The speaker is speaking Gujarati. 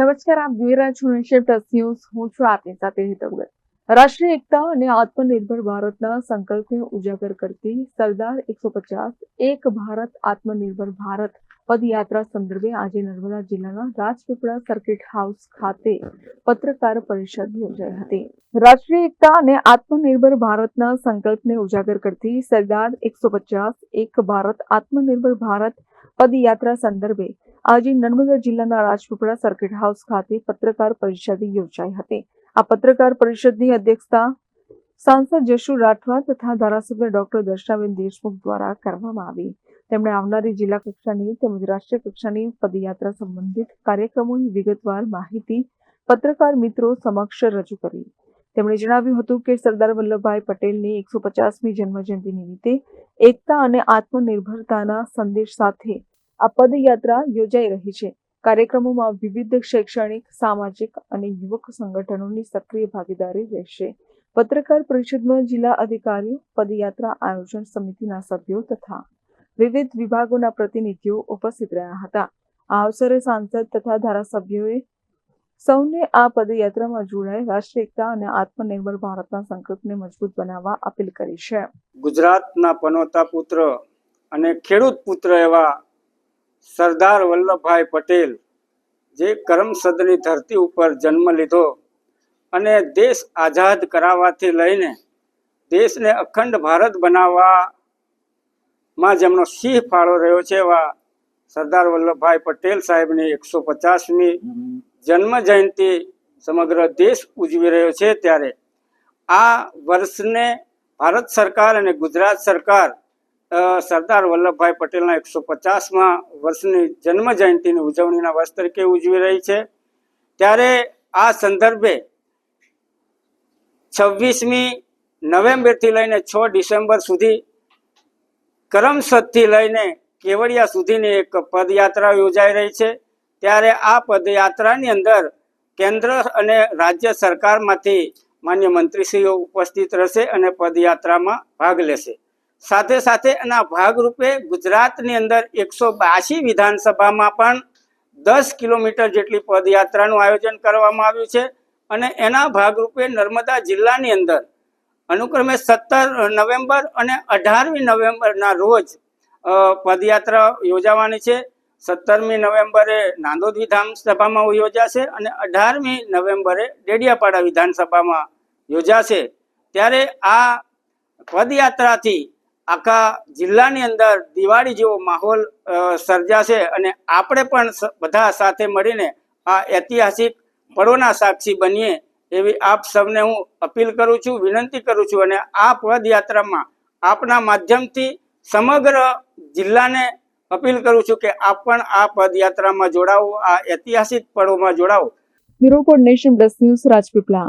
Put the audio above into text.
નમસ્કાર, આપ જોઈ રહ્યા છો નેશન ન્યૂઝ હું છું આપની સાથે હિતવગર રાષ્ટ્રીય એકતા અને આત્મનિર્ભર ભારતના સંકલ્પને ઉજાગર કરતી સરદાર એકસો પચાસ, એક ભારત, આત્મનિર્ભર ભારત પદયાત્રા સંદર્ભે આજે નર્મદા જિલ્લાના રાજપીપળા સર્કિટ હાઉસ ખાતે પત્રકાર પરિષદ યોજાઈ હતી. રાષ્ટ્રીય એકતા અને આત્મનિર્ભર ભારતના સંકલ્પને ઉજાગર કરતી સરદાર એકસો પચાસ, એક ભારત, આત્મનિર્ભર ભારત પદયાત્રા સંદર્ભે આજે નર્મદા જિલ્લાના રાજપીપળા સર્કિટ હાઉસ ખાતે પત્રકાર પરિષદ યોજાઈ હતી. આ પત્રકાર પરિષદની અધ્યક્ષતા સાંસદ જશુ રાઠવા તથા ધારાસભ્ય ડોક્ટર દર્શાબેન દેશમુખ દ્વારા કરવામાં આવી. તેમણે આવનારી જિલ્લા કક્ષાની તેમજ રાષ્ટ્રીય કક્ષાની પદયાત્રા સંબંધિત કાર્યક્રમોની વિગતવાર માહિતી પત્રકાર મિત્રો સમક્ષ રજૂ કરી. તેમણે જણાવ્યું હતું કે સરદાર વલ્લભભાઈ પટેલની એકસો પચાસમી જન્મજયંતિ નિમિત્તે એકતા અને આત્મનિર્ભરતાના સંદેશ સાથે આ પદયાત્રા યોજાઈ રહી છે. કાર્યક્રમોમાં વિવિધ શૈક્ષણિક, સામાજિક અને યુવક સંગઠનોની સક્રિય ભાગીદારી રહેશે. પત્રકાર પરિષદમાં જિલ્લા અધિકારીઓ, પદયાત્રા આયોજન સમિતિના સભ્યો તથા વિવિધ વિભાગોના પ્રતિનિધિઓ ઉપસ્થિત રહ્યા હતા. આ અવસરે સાંસદ તથા ધારાસભ્યોએ સૌને આ પદયાત્રામાં જોડાઈ રાષ્ટ્રીય એકતા અને આત્મનિર્ભર ભારતના સંકલ્પને મજબૂત બનાવવા અપીલ કરી છે. ગુજરાતના પનોતા પુત્ર અને ખેડૂત પુત્ર એવા સરદાર વલ્લભભાઈ પટેલ જે કરમસદની ધરતી ઉપર જન્મ લીધો અને દેશ આઝાદ કરાવવાથી લઈને દેશને અખંડ ભારત બનાવવામાં જેમનો સિંહ ફાળો રહ્યો છે એવા સરદાર વલ્લભભાઈ પટેલ સાહેબની એકસો પચાસમી જન્મ જયંતિ સમગ્ર દેશ ઉજવી રહ્યો છે ત્યારે આ વર્ષને ભારત સરકાર અને ગુજરાત સરકાર સરદાર વલ્લભભાઈ પટેલના એકસો પચાસમાં વર્ષની જન્મ જયંતિની ઉજવણીના વર્ષ તરીકે ઉજવી રહી છે. ત્યારે આ સંદર્ભે છવ્વીસમી નવેમ્બરથી લઈને છ ડિસેમ્બર સુધી કરમસદથી લઈને કેવડિયા સુધીની એક પદયાત્રા યોજાઈ રહી છે. ત્યારે આ પદયાત્રાની અંદર કેન્દ્ર અને રાજ્ય સરકારમાંથી માન્ય મંત્રીશ્રીઓ ઉપસ્થિત રહેશે અને પદયાત્રામાં ભાગ લેશે. સાથે સાથે એના ભાગરૂપે ગુજરાતની અંદર એકસો બાસી વિધાનસભામાં પણ દસ કિલોમીટર જેટલી પદયાત્રાનું આયોજન કરવામાં આવ્યું છે અને એના ભાગરૂપે નર્મદા જિલ્લાની અંદર અનુક્રમે સત્તર નવેમ્બર અને અઢારમી નવેમ્બરના રોજ પદયાત્રા યોજાવાની છે. સત્તરમી નવેમ્બરે નાંદોદ વિધાનસભામાં યોજાશે અને અઢારમી નવેમ્બરે ડેડિયાપાડા વિધાનસભામાં યોજાશે. ત્યારે આ પદયાત્રાથી આખા જિલ્લાની અંદર દિવાળી જેવો માહોલ સર્જાશે અને આપણે પણ બધા સાથે મળીને આ ઐતિહાસિક પળોના સાક્ષી બનીએ એવી આપ સૌને હું અપીલ કરું છું, વિનંતી કરું છું અને આ પદયાત્રામાં આપના માધ્યમથી સમગ્ર જિલ્લાને અપીલ કરું છું કે આપ પણ આ પદયાત્રામાં જોડાવો આ ઐતિહાસિક પળોમાં જોડાવો bureau report nation news Rajpipla.